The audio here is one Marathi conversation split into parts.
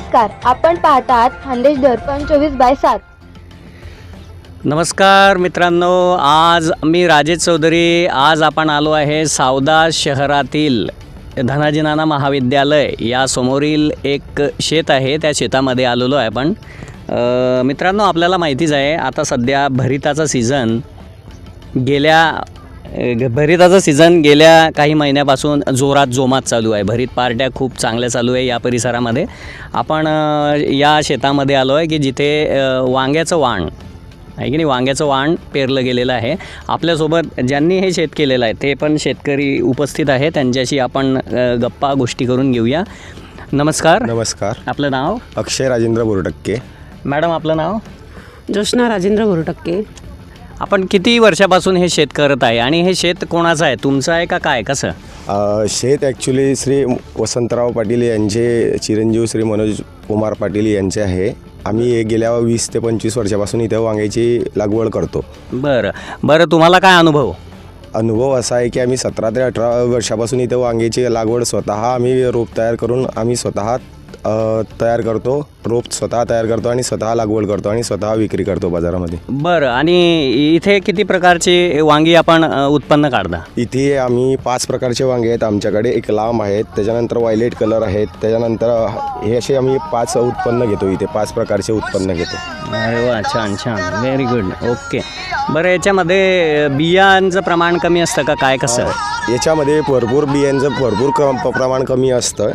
नमस्कार आपण पाहतात खानदेश दर्पण चोवीस बाय सात. नमस्कार मित्रांनो आज मी राजेश चौधरी आज आपण आलो आहे सावदा शहरातील धनाजी नाना महाविद्यालय. या समोरील एक शेत आहे त्या शेतामध्ये आलेलो आहे आपण. मित्रांनो आपल्याला माहितीच आहे आता सध्या भरिताचा सीझन गेल्या भरिताचा सीझन गेल्या काही महिन्यापासून जोरात जोमात चालू आहे. भरीत पार्ट्या खूप चांगल्या चालू आहे या परिसरामध्ये. आपण या शेतामध्ये आलो आहे की जिथे वांग्याचं वाण आहे की नाही? वांग्याचं वाण पेरलं गेलेलं आहे. आपल्यासोबत ज्यांनी हे शेत केलेलं आहे ते पण शेतकरी उपस्थित आहे त्यांच्याशी आपण गप्पा गोष्टी करून घेऊया. नमस्कार. नमस्कार. आपलं नाव? अक्षय राजेंद्र बोरटक्के मॅडम आपलं नाव? जोशना राजेंद्र बोरटक्के आपण किती वर्षापासून हे शेत करत आहे आणि हे शेत कोणाचं आहे? तुमचं आहे का काय? कसं? अ, शेत ॲक्च्युली श्री वसंतराव पाटील यांचे चिरंजीव श्री मनोज कुमार पाटील यांचे आहे. आम्ही गेल्या वीस ते पंचवीस वर्षापासून इथं वांग्याची लागवड करतो. बरं. बरं तुम्हाला काय अनुभव? अनुभव असा आहे की आम्ही सतरा ते अठरा वर्षापासून इथं वांग्याची लागवड स्वतः आम्ही रोप तयार करून आम्ही स्वतः तयार करतो. रोप स्वतः तयार करतो आणि स्वतः लागवड करतो आणि स्वतः विक्री करतो बाजारामध्ये. बरं आणि इथे किती प्रकारची वांगी आपण उत्पन्न काढता? इथे आम्ही पाच प्रकारचे वांगे आहेत. आमच्याकडे एक लांब आहेत त्याच्यानंतर वायलेट कलर आहेत त्याच्यानंतर हे असे आम्ही पाच उत्पन्न घेतो इथे. पाच प्रकारचे उत्पन्न घेतो. अरे वा छान छान. व्हेरी गुड ओके बरं याच्यामध्ये बियांचं प्रमाण कमी असतं का? काय कसं? याच्यामध्ये भरपूर बियांचं भरपूर क प्रमाण कमी असतं.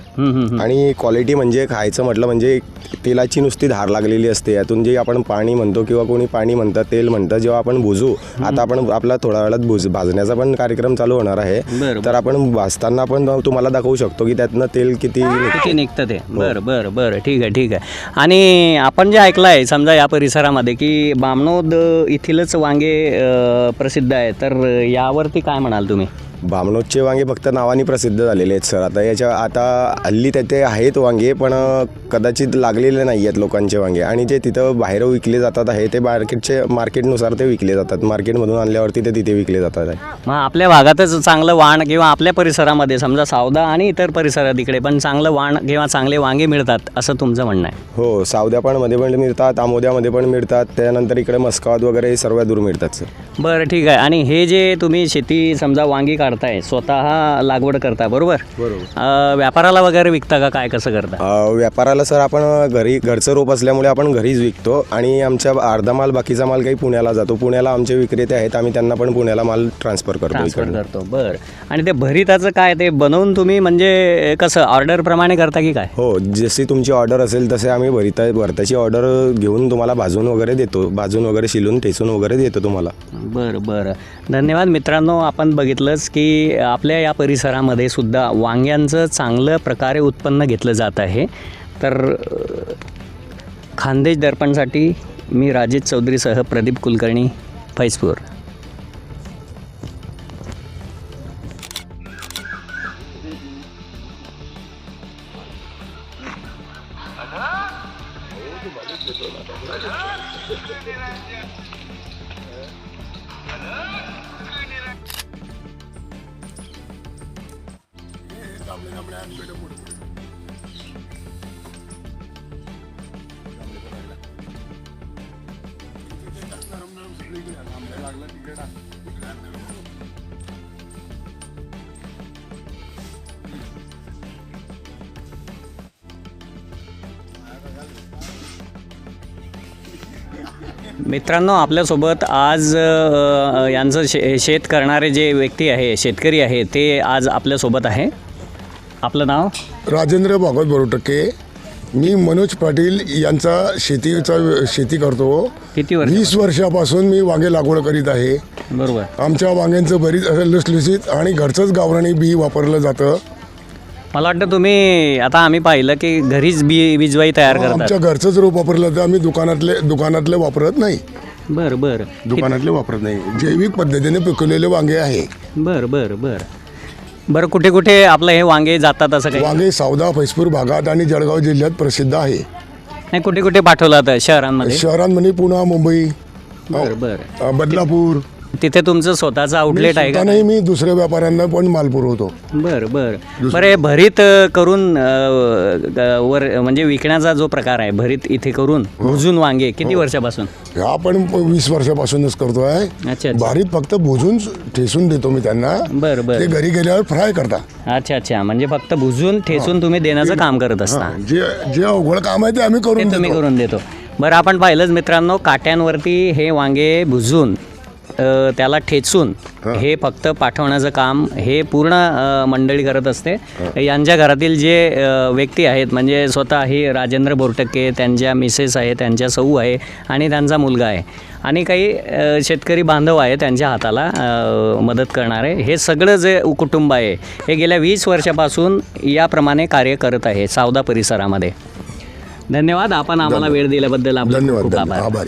आणि क्वालिटी म्हणजे खायचं म्हटलं म्हणजे तेलाची नुसती धार लागलेली असते. यातून जे आपण पाणी म्हणतो किंवा कोणी पाणी म्हणतं तेल म्हणतं जेव्हा आपण भुजू आता आपण आपला थोड्या वेळात भुज भाजण्याचा पण कार्यक्रम चालू होणार आहे. बरं, तर आपण भाजताना पण तुम्हाला दाखवू शकतो की त्यातनं तेल किती किती निघतं ते. बरं बरं बरं. ठीक आहे ठीक आहे. आणि आपण जे ऐकलं आहे समजा या परिसरामध्ये की बामणोद येथीलच वांगे अ, प्रसिद्ध आहे. तर यावरती काय म्हणाल तुम्ही? बामणोदचे वांगे फक्त नावाने प्रसिद्ध झालेले आहेत सर. आता याच्या आता हल्ली ते आहेत वांगे पण कदाचित लागलेले नाही आहेत लोकांचे वांगे. आणि जे तिथं बाहेर विकले जातात आहे ते मार्केटचे मार्केटनुसार ते विकले जातात. मार्केटमधून आणल्यावरती ते तिथे विकले जातात आहे. मग आपल्या भागातच चांगलं वाण किंवा आपल्या परिसरामध्ये समजा सावदा आणि इतर परिसरात इकडे पण चांगलं वाण किंवा चांगले वांगे मिळतात असं तुमचं म्हणणं आहे? हो सावद्यापणमध्ये पण मिळतात आमोद्यामध्ये पण मिळतात त्यानंतर इकडे मस्कावात वगैरे सर्व दूर मिळतात सर. बरं ठीक आहे. आणि हे जे तुम्ही शेती समजा वांगी काढताय स्वतः लागवड करता बरोबर? बरोबर. अ, व्यापाराला वगैरे विकता का? काय कसं करता? अ, व्यापाराला सर आपण घरी घरचं रोप असल्यामुळे आपण घरीच विकतो आणि आमच्या अर्धा माल बाकीचा माल काही पुण्याला जातो. पुण्याला आमचे विक्रेते आहेत आम्ही त्यांना पण पुण्याला माल ट्रान्सफर करतो ट्रान्सफर इकडनं. करतो बरं. आणि ते भरिताचं काय ते बनवून तुम्ही म्हणजे कसं ऑर्डरप्रमाणे करता की काय? हो जशी तुमची ऑर्डर असेल तसे आम्ही भरिता भरताची ऑर्डर घेऊन तुम्हाला भाजून वगैरे देतो. भाजून वगैरे शिलून ठेचून वगैरे देतो तुम्हाला. बरं बरं. धन्यवाद मित्रांनो आपण बघितलंच की आपल्या या परिसरामध्ये सुद्धा वांग्यांचं चांगलं प्रकारे उत्पन्न घेतलं जात आहे तर खानदेश दर्पणसाठी मी राजेश चौधरीसह प्रदीप कुलकर्णी फैजपूर मित्रांनो आपल्यासोबत आज यांचं शे शेत करणारे जे व्यक्ती आहे शेतकरी आहे ते आज आपल्यासोबत आहे. आपलं नाव? राजेंद्र भागवत बरोटक्के. मी मनोज पाटील यांचा शेतीचा शेती करतो. किती वर्ष? वीस वर्षापासून मी वांगे लागवड करीत आहे. बरोबर. आमच्या वांग्यांचं बरीच असं लसलुसीत आणि घरचंच गावरानी बी वापरलं जातं. मला वाटतं तुम्ही आता आम्ही पाहिलं की घरीच बी बीजवाई तयार करतात. आमच्या घरचंच रोप वापरलं जातं. आम्ही दुकानातले दुकानातले वापरत नाही. बरं बरं. दुकानातले वापरत नाही. जैविक पद्धतीने पिकवलेले वांगे आहे. बरं बरं बरं. बरं कुठे कुठे आपलं हे वांगे जातात असं काही? वांगे सावदा फैसपूर भागात आणि जळगाव जिल्ह्यात प्रसिद्ध आहे. नाही कुठे कुठे पाठवलं जातं शहरांमध्ये? शहरांमध्ये पुणे मुंबई बरं बरं. अ, बदलापूर. तिथे तुमचं स्वतःचं आउटलेट आहे का? नाही मी दुसऱ्या व्यापाऱ्यांना पण माल पुरवतो. बरं बरं. बरं हे भरीत अ, करून अ, ग- वर म्हणजे विकण्याचा जो प्रकार आहे भरीत इथे करून भुजून वांगे किती वर्षापासून? हा आपण प- वीस वर्षापासूनच करतोय. अच्छा अच्छा. भारीत फक्त भुजून ठेसून देतो मी त्यांना. बरं ते बरं घरी गेल्यावर फ्राय करता. अच्छा अच्छा. म्हणजे फक्त भुजून ठेचून तुम्ही देण्याचं काम करत असता. हा, जे जे अवघड काम आहे ते आम्ही ते करून तुम्ही देतो. करून देतो. बरं आपण पाहिलंच मित्रांनो काट्यांवरती हे वांगे भुजून त्याला ठेचून हे. फक्त पाठवण्याचं काम हे पूर्ण मंडळी करत असते. यांच्या घरातील जे व्यक्ती आहेत म्हणजे स्वतः ही राजेंद्र बोरटक्के त्यांच्या मिसेस आहे त्यांच्या सऊ आहे आणि त्यांचा मुलगा आहे आणि काही शेतकरी बांधव आहे त्यांच्या हाताला मदत करणारे. हे सगळं जे कुटुंब आहे हे गेल्या वीस वर्षापासून याप्रमाणे कार्य करत आहे सावदा परिसरामध्ये. धन्यवाद. आपण आम्हाला वेळ दिल्याबद्दल धन्यवाद. खूप आभार.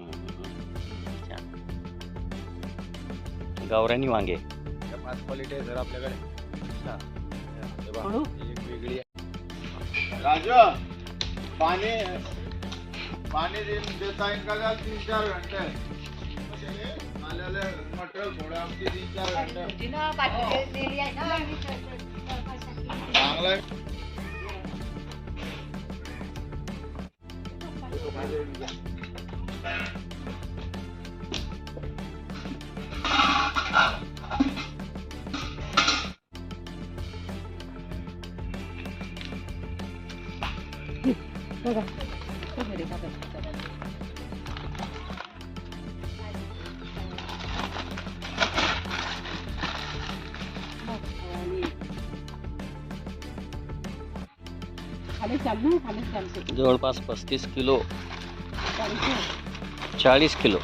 गावरानी वांगे. पाच क्वालिटी आहे सर आपल्याकडे. हे. बघा, ही एक वेगळी आहे. राजू पाणी पाणी दे- देता येईल का जरा तीन चार घंटे? आलेले मटेरियल थोडं आमची तीन चार घंटे. चांगलं आहे. खाली जवळपास पस्तीस किलो चाळीस किलो.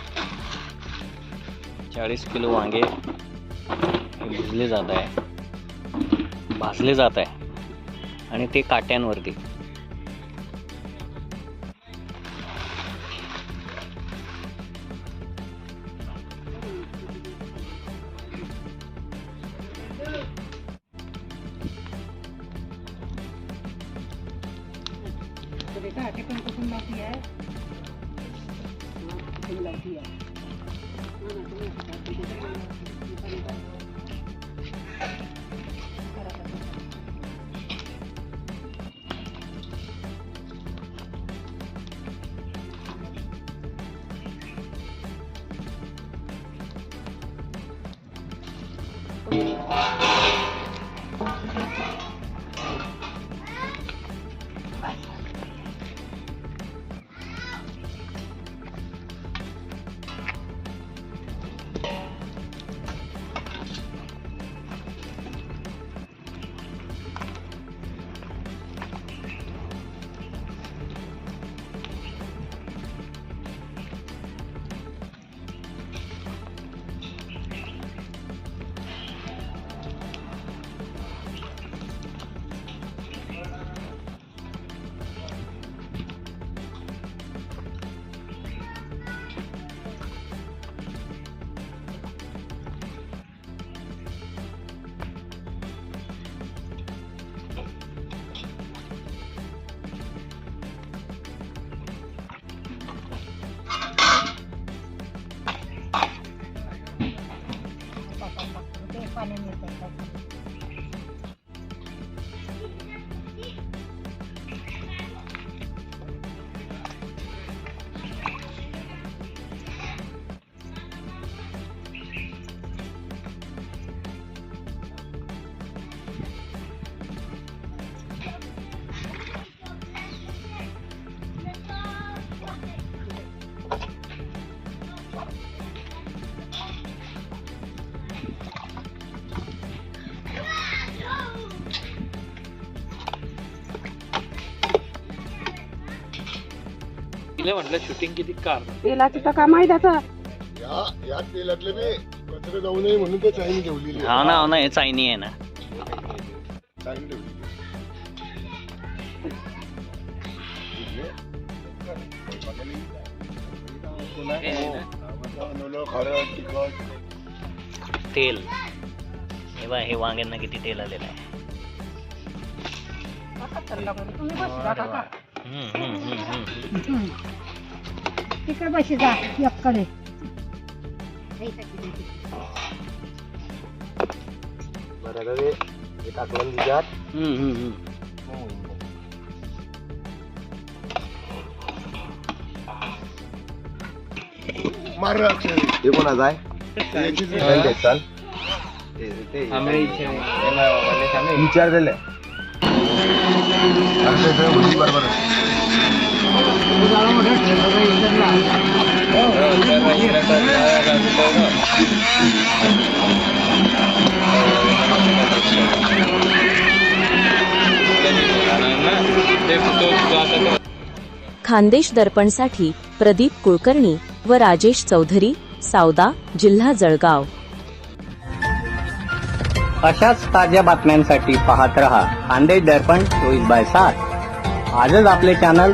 चाळीस किलो वांगे भिजले जात आहे. भाजले जात आहे. आणि ते काट्यांवरती. बेटा आटे पण कुठून लावती आहे लावती आहे Thank you. paano nito. तिला म्हटलं शूटिंग किती कार तेलाचं तर का माहीत आता या या तेलातले कचरे जाऊ नये म्हणून ते चाईन ठेवलेली आहे. हा ना हो ना हे चायनी आहे ना चाईन ठेवलेली. बनवलं, खारट, तिखट. तेल हे बा हे वांग्यांना किती तेल आलेलं आहे. तिकडे बशी जा एककडे. बरं आता ते हे हम्म. मार. हे कोणाचं आहे? देत चाल. विचार दिले बरोबर खानदेश दर्पणसाठी प्रदीप कुलकर्णी व राजेश चौधरी सावदा जिल्हा जळगाव. अशाच ताज्या बातम्यांसाठी पाहत रहा खानदेश दर्पण चोवीस बाय सात आजच आपले चॅनल